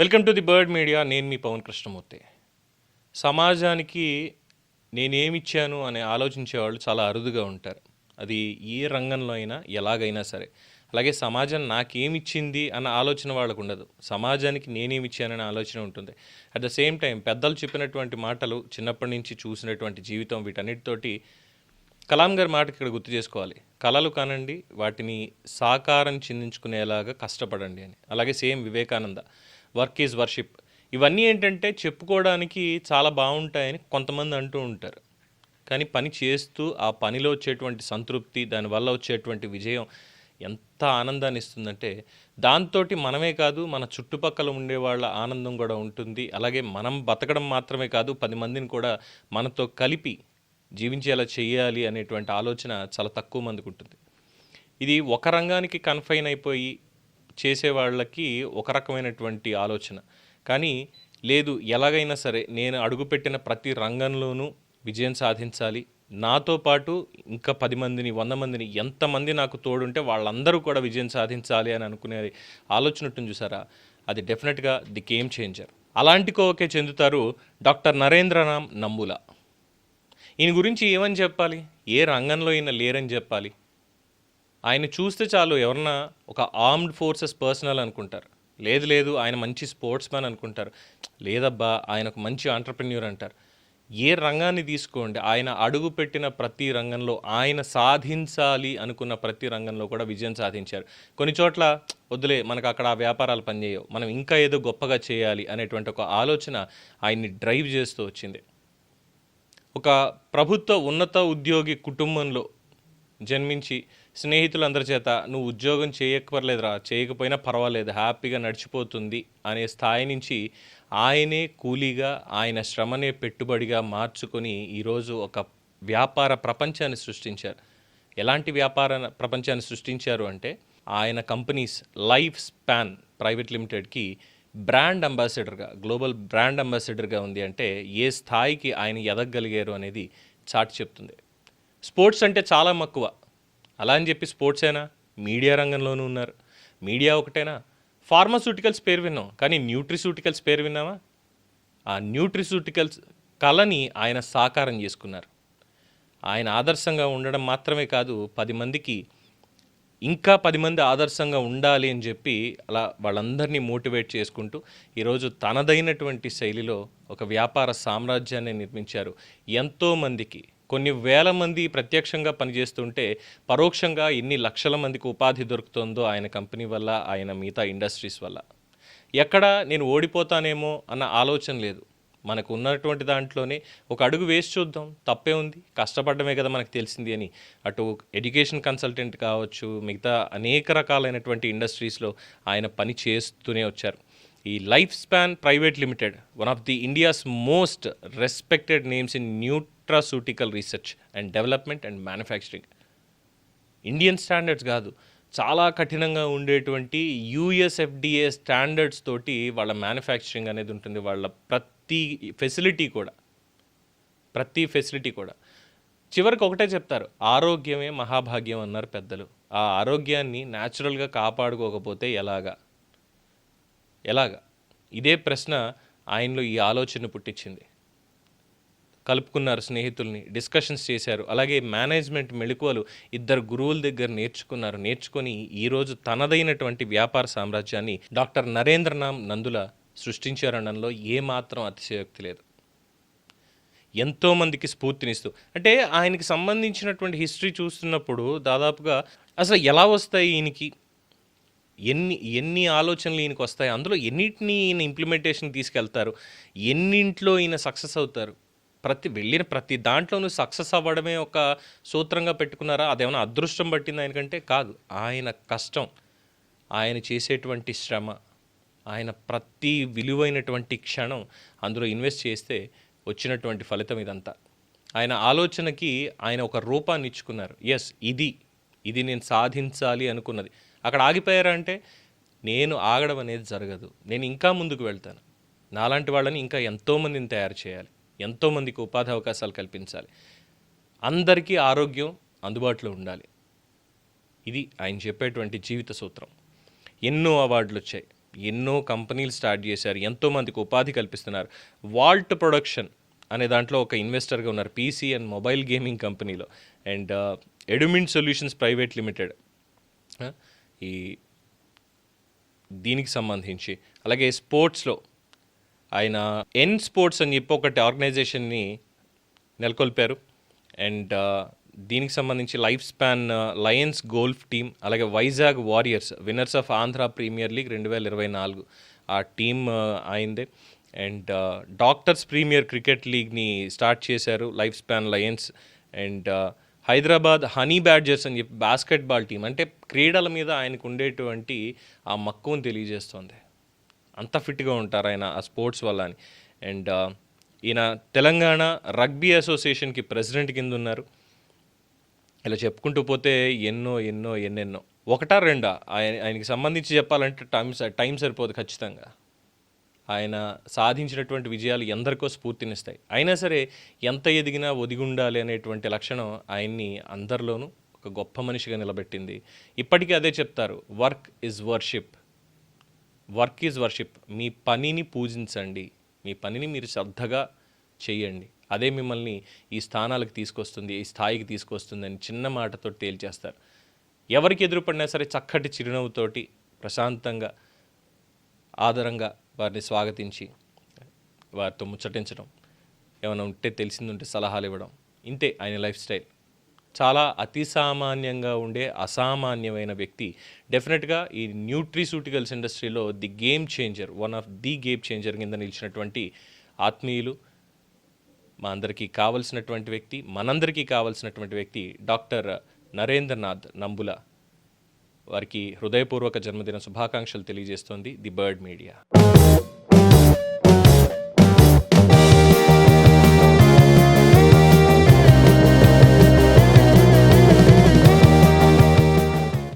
Welcome to the Bird Media. నేను మీ పవన్ కృష్ణమూర్తి. సమాజానికి నేనేమిచ్చాను అని ఆలోచించే వాళ్ళు చాలా అరుదుగా ఉంటారు. అది ఏ రంగంలో అయినా ఎలాగైనా సరే. అలాగే సమాజం నాకేమిచ్చింది అన్న ఆలోచన వాళ్ళకు ఉండదు. సమాజానికి నేనేమిచ్చాననే ఆలోచన ఉంటుంది. అట్ ద సేమ్ టైం పెద్దలు చెప్పినటువంటి మాటలు చిన్నప్పటి నుంచి చూసినటువంటి జీవితం వీటన్నిటితోటి కలాం గారి మాట ఇక్కడ గుర్తు చేసుకోవాలి. కళలు కానండి వాటిని సాకారం చిందించుకునేలాగా కష్టపడండి అని. అలాగే same Vivekananda. Work is worship. ఇవన్నీ ఏంటంటే చెప్పుకోవడానికి చాలా బాగుంటాయని కొంతమంది అంటూ ఉంటారు. కానీ పని చేస్తూ ఆ పనిలో వచ్చేటువంటి సంతృప్తి దానివల్ల వచ్చేటువంటి విజయం ఎంత ఆనందాన్ని ఇస్తుందంటే దాంతో మనమే కాదు మన చుట్టుపక్కల ఉండే వాళ్ళ ఆనందం కూడా ఉంటుంది. అలాగే మనం బతకడం మాత్రమే కాదు పది మందిని కూడా మనతో కలిపి జీవించేలా చేయాలి అనేటువంటి ఆలోచన చాలా తక్కువ మందికి ఉంటుంది. ఇది ఒక రంగానికి కన్ఫైన్ అయిపోయి చేసే వాళ్ళకి ఒక రకమైనటువంటి ఆలోచన. కానీ లేదు ఎలాగైనా సరే నేను అడుగుపెట్టిన ప్రతి రంగంలోనూ విజయం సాధించాలి. నాతో పాటు ఇంకా పది మందిని వంద మందిని ఎంతమంది నాకు తోడుంటే వాళ్ళందరూ కూడా విజయం సాధించాలి అని అనుకునే ఆలోచన ఉంటుంది చూసారా? అది డెఫినెట్గా ది గేమ్ చేంజర్. అలాంటి కోవకే చెందుతారు డాక్టర్ నరేంద్రనామ్ నంబుల ఈయన గురించి ఏమని చెప్పాలి? ఏ రంగంలో ఈయన లేరని చెప్పాలి? ఆయన చూస్తే చాలు ఎవరన్నా ఒక ఆర్మ్డ్ ఫోర్సెస్ పర్సనల్ అనుకుంటారు. లేదు లేదు ఆయన మంచి స్పోర్ట్స్ మ్యాన్ అనుకుంటారు. లేదబ్బా ఆయన ఒక మంచి ఆంటర్ప్రెన్యూర్ అంటారు. ఏ రంగాన్ని తీసుకోండి ఆయన అడుగు పెట్టిన ప్రతి రంగంలో ఆయన సాధించాలి అనుకున్న ప్రతి రంగంలో కూడా విజయం సాధించారు. కొన్ని చోట్ల వద్దులే మనకు అక్కడ ఆ వ్యాపారాలు పనిచేయవు. మనం ఇంకా ఏదో గొప్పగా చేయాలి అనేటువంటి ఒక ఆలోచన ఆయన్ని డ్రైవ్ చేస్తూ వచ్చింది. ఒక ప్రభుత్వ ఉన్నత ఉద్యోగి కుటుంబంలో జన్మించి స్నేహితులందరి చేత నువ్వు ఉద్యోగం చేయక్కర్లేదురా చేయకపోయినా పర్వాలేదు హ్యాపీగా నడిచిపోతుంది అనే స్థాయి నుంచి ఆయనే కూలీగా ఆయన శ్రమనే పెట్టుబడిగా మార్చుకొని ఈరోజు ఒక వ్యాపార ప్రపంచాన్ని సృష్టించారు. ఎలాంటి వ్యాపార ప్రపంచాన్ని సృష్టించారు అంటే ఆయన కంపెనీస్ లైఫ్ స్పాన్ ప్రైవేట్ లిమిటెడ్కి బ్రాండ్ అంబాసిడర్గా గ్లోబల్ బ్రాండ్ అంబాసిడర్గా ఉంది అంటే ఏ స్థాయికి ఆయన ఎదగగలిగారు అనేది చాటి చెప్తుంది. స్పోర్ట్స్ అంటే చాలా మక్కువ. అలా అని చెప్పి స్పోర్ట్స్ అయినా మీడియా రంగంలోనూ ఉన్నారు. మీడియా ఒకటేనా? ఫార్మాసూటికల్స్ పేరు విన్నాం. కానీ న్యూట్రిసూటికల్స్ పేరు విన్నామా ఆ న్యూట్రిసూటికల్స్ కళని ఆయన సాకారం చేసుకున్నారు. ఆయన ఆదర్శంగా ఉండడం మాత్రమే కాదు పది మందికి ఇంకా పది మంది ఆదర్శంగా ఉండాలి అని చెప్పి అలా వాళ్ళందరినీ మోటివేట్ చేసుకుంటూ ఈరోజు తనదైనటువంటి శైలిలో ఒక వ్యాపార సామ్రాజ్యాన్ని నిర్మించారు ఎంతోమందికి కొన్ని వేల మంది ప్రత్యక్షంగా పనిచేస్తుంటే పరోక్షంగా ఎన్ని లక్షల మందికి ఉపాధి దొరుకుతుందో ఆయన కంపెనీ వల్ల ఆయన మిగతా ఇండస్ట్రీస్ వల్ల. ఎక్కడ నేను ఓడిపోతానేమో అన్న ఆలోచన లేదు. మనకు ఉన్నటువంటి దాంట్లోనే ఒక అడుగు వేసి చూద్దాం. తప్పే ఉంది. కష్టపడమే కదా మనకు తెలిసింది అని. అటు ఎడ్యుకేషన్ కన్సల్టెంట్ కావచ్చు మిగతా అనేక రకాలైనటువంటి ఇండస్ట్రీస్లో ఆయన పని చేస్తూనే వచ్చారు. ఈ Life Span private limited one of the India's most respected names in nutraceutical research and development and manufacturing. Indian standards కాదు చాలా కఠినంగా ఉండేటువంటి యూఎస్ఎఫ్డిఏ స్టాండర్డ్స్ తోటి వాళ్ళ మ్యానుఫ్యాక్చరింగ్ అనేది ఉంటుంది వాళ్ళ ప్రతి ఫెసిలిటీ కూడా. ప్రతి ఫెసిలిటీ కూడా. చివరికి ఒకటే చెప్తారు ఆరోగ్యమే మహాభాగ్యం అన్నారు పెద్దలు. ఆ ఆరోగ్యాన్ని న్యాచురల్గా కాపాడుకోకపోతే ఎలాగా? ఎలాగా? ఇదే ప్రశ్న ఆయనలో ఈ ఆలోచన పుట్టించింది. కలుపుకున్నారు స్నేహితుల్ని డిస్కషన్స్ చేశారు. అలాగే మేనేజ్మెంట్ మెళుకువలు ఇద్దరు గురువుల దగ్గర నేర్చుకున్నారు. నేర్చుకొని ఈరోజు తనదైనటువంటి వ్యాపార సామ్రాజ్యాన్ని డాక్టర్ నరేంద్రనామ్ నందుల సృష్టించారనడంలో ఏమాత్రం అతిశయోక్తి లేదు. ఎంతోమందికి స్ఫూర్తినిస్తూ అంటే ఆయనకి సంబంధించినటువంటి హిస్టరీ చూస్తున్నప్పుడు దాదాపుగా అసలు ఎలా వస్తాయి ఈయనకి? ఎన్ని ఎన్ని ఆలోచనలు ఈయనకి వస్తాయి అందులో ఎన్నిటిని ఈయన ఇంప్లిమెంటేషన్ తీసుకెళ్తారు ఎన్నింట్లో ఈయన సక్సెస్ అవుతారు? ప్రతి వెళ్ళిన ప్రతి దాంట్లోనూ సక్సెస్ అవ్వడమే ఒక సూత్రంగా పెట్టుకున్నారా? అదేమైనా అదృష్టం పట్టింది ఆయనకంటే? కాదు. ఆయన కష్టం ఆయన చేసేటువంటి శ్రమ ఆయన ప్రతి విలువైనటువంటి క్షణం అందులో ఇన్వెస్ట్ చేస్తే వచ్చినటువంటి ఫలితం ఇదంతా. ఆయన ఆలోచనకి ఆయన ఒక రూపాన్ని ఇచ్చుకున్నారు. ఎస్ ఇది ఇది నేను సాధించాలి అనుకున్నది. అక్కడ ఆగిపోయారంటే నేను ఆగడం అనేది జరగదు. నేను ఇంకా ముందుకు వెళ్తాను. నాలాంటి వాళ్ళని ఇంకా ఎంతోమందిని తయారు చేయాలి. ఎంతోమందికి ఉపాధి అవకాశాలు కల్పించాలి. అందరికీ ఆరోగ్యం అందుబాటులో ఉండాలి. ఇది ఆయన చెప్పేటువంటి జీవిత సూత్రం. ఎన్నో అవార్డులు వచ్చాయి. ఎన్నో కంపెనీలు స్టార్ట్ చేశారు. ఎంతోమందికి ఉపాధి కల్పిస్తున్నారు. వాల్ట్ ప్రొడక్షన్ అనే దాంట్లో ఒక ఇన్వెస్టర్గా ఉన్నారు. పీసీ అండ్ మొబైల్ గేమింగ్ కంపెనీలో. And Edumin solutions private limited ఈ దీనికి సంబంధించి అలాగే స్పోర్ట్స్లో ఆయన ఎన్ స్పోర్ట్స్ అని చెప్పి ఒకటి ఆర్గనైజేషన్ని నెలకొల్పారు. అండ్ దీనికి సంబంధించి Life Span Lions golf team అలాగే Vizag warriors winners of Andhra premier league రెండు వేల ఇరవై నాలుగు ఆ టీమ్ అయిందే. అండ్ డాక్టర్స్ ప్రీమియర్ క్రికెట్ లీగ్ని స్టార్ట్ చేశారు Life Span Lions. And Hyderabad honey badgers అని చెప్పి బాస్కెట్బాల్ టీం అంటే క్రీడల మీద ఆయనకు ఉండేటువంటి ఆ మక్కువను తెలియజేస్తుంది. అంత ఫిట్గా ఉంటారు ఆయన ఆ స్పోర్ట్స్ వల్ల అని అండ్ uh, ఈయన తెలంగాణ రగ్బీ అసోసియేషన్కి ప్రెసిడెంట్ కింద ఉన్నారు ఇలా చెప్పుకుంటూ పోతే ఎన్నో ఎన్నో ఎన్నెన్నో. ఒకటా రెండా? ఆయన ఆయనకి సంబంధించి చెప్పాలంటే టైం టైం సరిపోదు ఖచ్చితంగా. ఆయన సాధించినటువంటి విజయాలు ఎందరికో స్ఫూర్తినిస్తాయి. అయినా సరే ఎంత ఎదిగినా ఒదిగి ఉండాలి అనేటువంటి లక్షణం ఆయన్ని అందరిలోనూ ఒక గొప్ప మనిషిగా నిలబెట్టింది. ఇప్పటికీ అదే చెప్తారు work is worship. Work is worship. మీ పనిని పూజించండి. మీ పనిని మీరు శ్రద్ధగా చేయండి. అదే మిమ్మల్ని ఈ స్థానాలకు తీసుకొస్తుంది ఈ స్థాయికి తీసుకొస్తుంది అని చిన్న మాటతో తేల్చేస్తారు. ఎవరికి ఎదురుపడినా సరే చక్కటి చిరునవ్వుతోటి ప్రశాంతంగా ఆదరంగా వారిని స్వాగతించి వారితో ముచ్చటించడం ఏమైనా ఉంటే తెలిసిందుంటే సలహాలు ఇవ్వడం ఇంతే ఆయన లైఫ్ స్టైల్. చాలా అతి సామాన్యంగా ఉండే అసామాన్యమైన వ్యక్తి. డెఫినెట్గా ఈ న్యూట్రిసూటికల్స్ ఇండస్ట్రీలో the game changer one of the game changer కింద నిలిచినటువంటి ఆత్మీయులు మా అందరికీ కావలసినటువంటి వ్యక్తి మనందరికీ కావలసినటువంటి వ్యక్తి డాక్టర్ నరేంద్రనాథ్ నంబుల. వారికి హృదయపూర్వక జన్మదిన శుభాకాంక్షలు తెలియజేస్తోంది ది బర్డ్ మీడియా.